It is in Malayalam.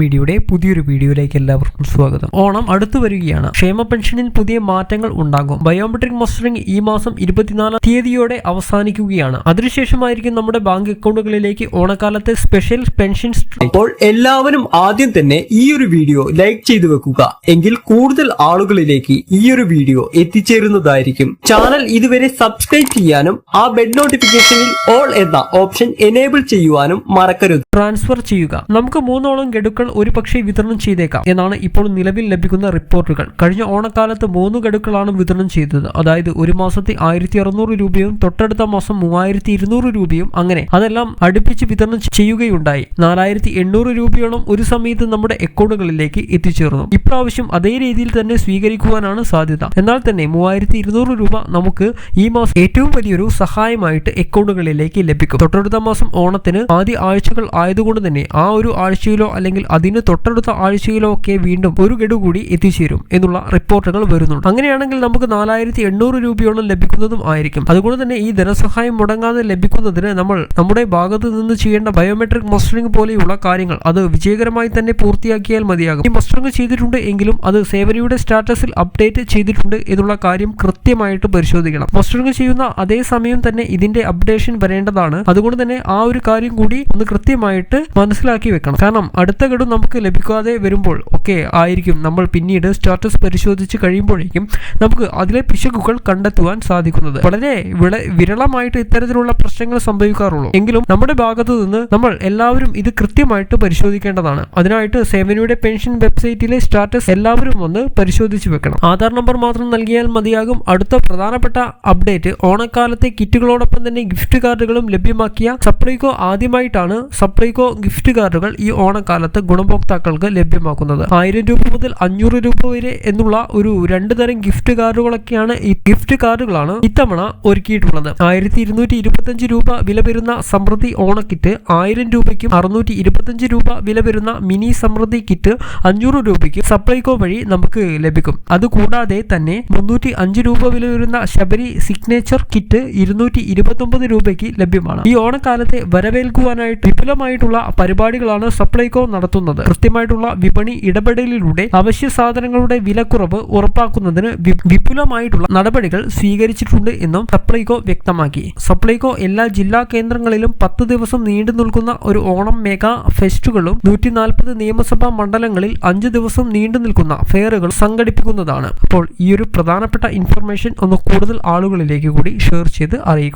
മീഡിയയുടെ പുതിയൊരു വീഡിയോയിലേക്ക് എല്ലാവർക്കും സ്വാഗതം. ഓണം അടുത്തു വരികയാണ്. ക്ഷേമ പെൻഷനിൽ പുതിയ മാറ്റങ്ങൾ ഉണ്ടാകും. ബയോമെട്രിക് മസ്റ്ററിംഗ് ഈ മാസം ഇരുപത്തിനാലാം തീയതിയോടെ അവസാനിക്കുകയാണ്. അതിനുശേഷമായിരിക്കും നമ്മുടെ ബാങ്ക് അക്കൗണ്ടുകളിലേക്ക് ഓണക്കാലത്തെ സ്പെഷ്യൽ പെൻഷൻ അപ്പോൾ എല്ലാവരും ആദ്യം തന്നെ ഈ ഒരു വീഡിയോ ലൈക്ക് ചെയ്തു വെക്കുക. എങ്കിൽ കൂടുതൽ ആളുകളിലേക്ക് ഈ ഒരു വീഡിയോ എത്തിച്ചേരുന്നതായിരിക്കും. ചാനൽ ഇതുവരെ സബ്സ്ക്രൈബ് ചെയ്യാനും ആ ബെഡ് നോട്ടിഫിക്കേഷനിൽ ഓൾ എന്ന ഓപ്ഷൻ എനേബിൾ ചെയ്യുവാനും മറക്കരുത്. ട്രാൻസ്ഫർ ചെയ്യുക. നമുക്ക് മൂന്നോളം ഗഡുക്കൾ ഒരു പക്ഷേ വിതരണം ചെയ്തേക്കാം എന്നാണ് ഇപ്പോൾ നിലവിൽ ലഭിക്കുന്ന റിപ്പോർട്ടുകൾ. കഴിഞ്ഞ ഓണക്കാലത്ത് മൂന്ന് ഗഡുക്കളാണ് വിതരണം ചെയ്തത്. അതായത് ഒരു മാസത്തെ ആയിരത്തി അറുന്നൂറ് രൂപയും തൊട്ടടുത്ത മാസം മൂവായിരത്തി ഇരുന്നൂറ് രൂപയും അങ്ങനെ അതെല്ലാം അടുപ്പിച്ച് വിതരണം ചെയ്യുകയുണ്ടായി. നാലായിരത്തി എണ്ണൂറ് രൂപയോളം ഒരു സമയത്ത് നമ്മുടെ അക്കൗണ്ടുകളിലേക്ക് എത്തിച്ചേർന്നു. ഇപ്രാവശ്യം അതേ രീതിയിൽ തന്നെ സ്വീകരിക്കുവാനാണ് സാധ്യത. എന്നാൽ തന്നെ മൂവായിരത്തി ഇരുന്നൂറ് രൂപ നമുക്ക് ഈ മാസം ഏറ്റവും വലിയൊരു സഹായമായിട്ട് അക്കൗണ്ടുകളിലേക്ക് ലഭിക്കും. തൊട്ടടുത്ത മാസം ഓണത്തിന് ആദ്യ ആഴ്ചകൾ ആയതുകൊണ്ട് തന്നെ ആ ഒരു ആഴ്ചയിലോ അല്ലെങ്കിൽ അതിന് തൊട്ടടുത്ത ആഴ്ചയിലോ ഒക്കെ വീണ്ടും ഒരു ഗഡു കൂടി എത്തിച്ചേരും എന്നുള്ള റിപ്പോർട്ടുകൾ വരുന്നുണ്ട്. അങ്ങനെയാണെങ്കിൽ നമുക്ക് നാലായിരത്തി എണ്ണൂറ് രൂപയോളം ലഭിക്കുന്നതും ആയിരിക്കും. അതുകൊണ്ട് തന്നെ ഈ ധനസഹായം മുടങ്ങാതെ ലഭിക്കുന്നതിന് നമ്മൾ നമ്മുടെ ഭാഗത്ത് നിന്ന് ചെയ്യേണ്ട ബയോമെട്രിക് മസ്റ്ററിംഗ് പോലെയുള്ള കാര്യങ്ങൾ അത് വിജയകരമായി തന്നെ പൂർത്തിയാക്കിയാൽ മതിയാകും. ഈ മസ്റ്ററിംഗ് ചെയ്തിട്ടുണ്ട് എങ്കിലും അത് സേവനയുടെ സ്റ്റാറ്റസിൽ അപ്ഡേറ്റ് ചെയ്തിട്ടുണ്ട് എന്നുള്ള കാര്യം കൃത്യമായിട്ട് പരിശോധിക്കണം. മസ്റ്ററിംഗ് ചെയ്യുന്ന അതേ സമയം തന്നെ ഇതിന്റെ അപ്ഡേഷൻ വരേണ്ടതാണ്. അതുകൊണ്ട് തന്നെ ആ ഒരു കാര്യം കൂടി ഒന്ന് കൃത്യമായിട്ട് മനസ്സിലാക്കി വെക്കണം. കാരണം അടുത്ത ഗഡു നമുക്ക് ലഭിക്കാതെ വരുമ്പോൾ ഒക്കെ ആയിരിക്കും. നമ്മൾ പിന്നീട് സ്റ്റാറ്റസ് പരിശോധിച്ച് കഴിയുമ്പോഴേക്കും നമുക്ക് അതിലെ പിശകുകൾ കണ്ടെത്തുവാൻ സാധിക്കുന്നത്. വളരെ വിരളമായിട്ട് ഇത്തരത്തിലുള്ള പ്രശ്നങ്ങൾ സംഭവിക്കാറുള്ളൂ. എങ്കിലും നമ്മുടെ ഭാഗത്തു നിന്ന് നമ്മൾ എല്ലാവരും ഇത് കൃത്യമായിട്ട് പരിശോധിക്കേണ്ടതാണ്. അതിനായിട്ട് സേവനയുടെ പെൻഷൻ വെബ്സൈറ്റിലെ സ്റ്റാറ്റസ് എല്ലാവരും ഒന്ന് പരിശോധിച്ച് വെക്കണം. ആധാർ നമ്പർ മാത്രം നൽകിയാൽ മതിയാകും. അടുത്ത പ്രധാനപ്പെട്ട അപ്ഡേറ്റ് ഓണക്കാലത്തെ കിറ്റുകളോടൊപ്പം തന്നെ ഗിഫ്റ്റ് കാർഡുകളും ലഭ്യമാക്കിയ സപ്ലൈകോ ആദ്യമായിട്ടാണ് സപ്ലൈകോ ഗിഫ്റ്റ് കാർഡുകൾ ഈ ഓണക്കാലത്ത് ഗുണഭോക്താക്കൾക്ക് ലഭ്യമാക്കുന്നത്. ആയിരം രൂപ മുതൽ അഞ്ഞൂറ് രൂപ വരെ എന്നുള്ള ഒരു രണ്ട് തരം ഗിഫ്റ്റ് കാർഡുകളൊക്കെയാണ് ഈ ഗിഫ്റ്റ് കാർഡുകളാണ് ഇത്തവണ ഒരുക്കിയിട്ടുള്ളത്. ആയിരത്തി ഇരുന്നൂറ്റി ഇരുപത്തഞ്ച് രൂപ വില വരുന്ന സമൃദ്ധി ഓണക്കിറ്റ് ആയിരം രൂപയ്ക്കും അറുന്നൂറ്റി ഇരുപത്തഞ്ച് രൂപ വില വരുന്ന മിനി സമൃദ്ധി കിറ്റ് അഞ്ഞൂറ് രൂപയ്ക്കും സപ്ലൈകോ വഴി നമുക്ക് ലഭിക്കും. അതുകൂടാതെ തന്നെ മുന്നൂറ്റി അഞ്ച് രൂപ വില വരുന്ന ശബരി സിഗ്നേച്ചർ കിറ്റ് ഇരുന്നൂറ്റി ഇരുപത്തൊമ്പത് രൂപയ്ക്ക് ലഭ്യമാണ്. ഈ ഓണക്കാലത്തെ വരവേൽക്കുവാനായിട്ട് വിപുലമായിട്ടുള്ള പരിപാടികളാണ് സപ്ലൈകോ നടത്തുന്നത്. കൃത്യമായിട്ടുള്ള വിപണി ഇടപെടലിലൂടെ അവശ്യ സാധനങ്ങളുടെ വിലക്കുറവ് ഉറപ്പാക്കുന്നതിന് വിപുലമായിട്ടുള്ള നടപടികൾ സ്വീകരിച്ചിട്ടുണ്ട് എന്നും സപ്ലൈകോ വ്യക്തമാക്കി. സപ്ലൈകോ എല്ലാ ജില്ലാ കേന്ദ്രങ്ങളിലും പത്ത് ദിവസം നീണ്ടു നിൽക്കുന്ന ഒരു ഓണം മെഗാ ഫെസ്റ്റുകളും നൂറ്റി നാൽപ്പത് നിയമസഭാ മണ്ഡലങ്ങളിൽ അഞ്ച് ദിവസം നീണ്ടു നിൽക്കുന്ന ഫെയറുകൾ സംഘടിപ്പിക്കുന്നതാണ്. അപ്പോൾ ഈ ഒരു പ്രധാനപ്പെട്ട ഇൻഫർമേഷൻ ഒന്ന് കൂടുതൽ ആളുകളിലേക്ക് കൂടി ഷെയർ ചെയ്ത് അറിയിക്കും.